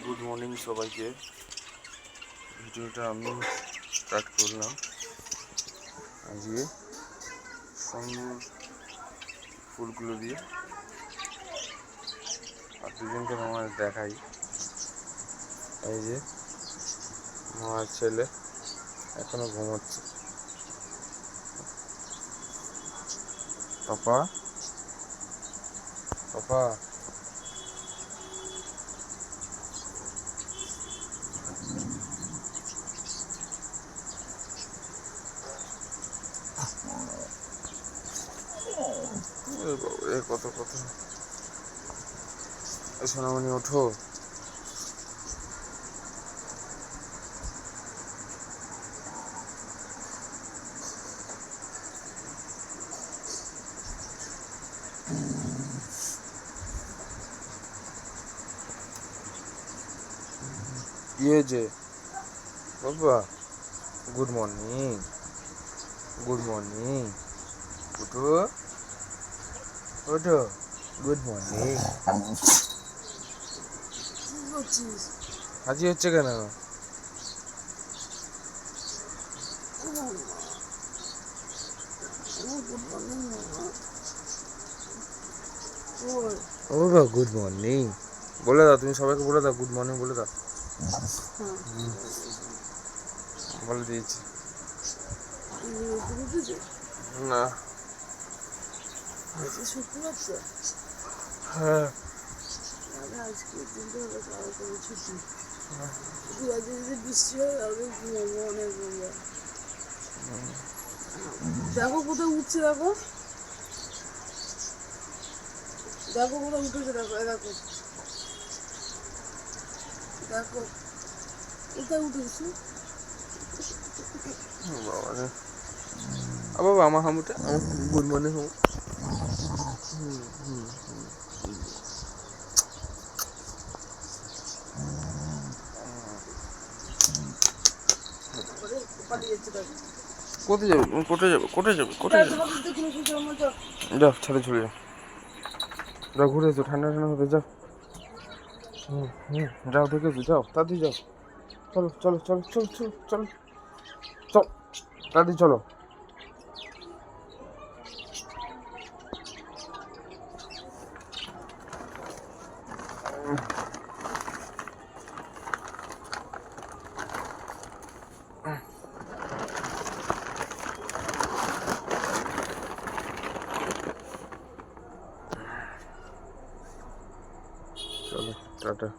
Good morning সবাইকে। ভিডিওটা আমি স্টার্ট করলাম। আজকে সুন্দর ফুলগুলো দিয়ে। আর দুজনকে আমার দেখাই। এই যে মার ছেলে এখনও ঘুমোচ্ছে। পাপা? পাপা? এ কত এ সোনামণি ওঠো। কি হয়েছে? বাবা গুড মর্নিং গুড মর্নিং উঠো। ওঠো গুড মর্নিং হাজি হচ্ছে কেন ও বাবা গুড মর্নিং বলে দাও তুমি সবাইকে বলে দাও গুড মর্নিং বলে দাও বলে দিয়েছি না তো আজকে যদি বৃষ্টি হয় অনেক দেখো কোথায় উঠছে দেখো দেখো কোথায় উঠেছে দেখো এ দেখো দেখো কোথায় উঠেছে বাবা বাবা আমার হামুটা? Good morning হামু। কোথায় যাবে? কোথায় যাবে? কোথায় যাবে? কোথায় যাবে? যাও ছাদে চলে যাও যাও ঘুরে এসো ঠান্ডা ঠান্ডা হবে যাও হুম হুম, যাও দেখে যাও, তাড়াতাড়ি যাও। চলো চলো চলো চলো চলো চলো। চল, তাড়াতাড়ি চলো। Trata.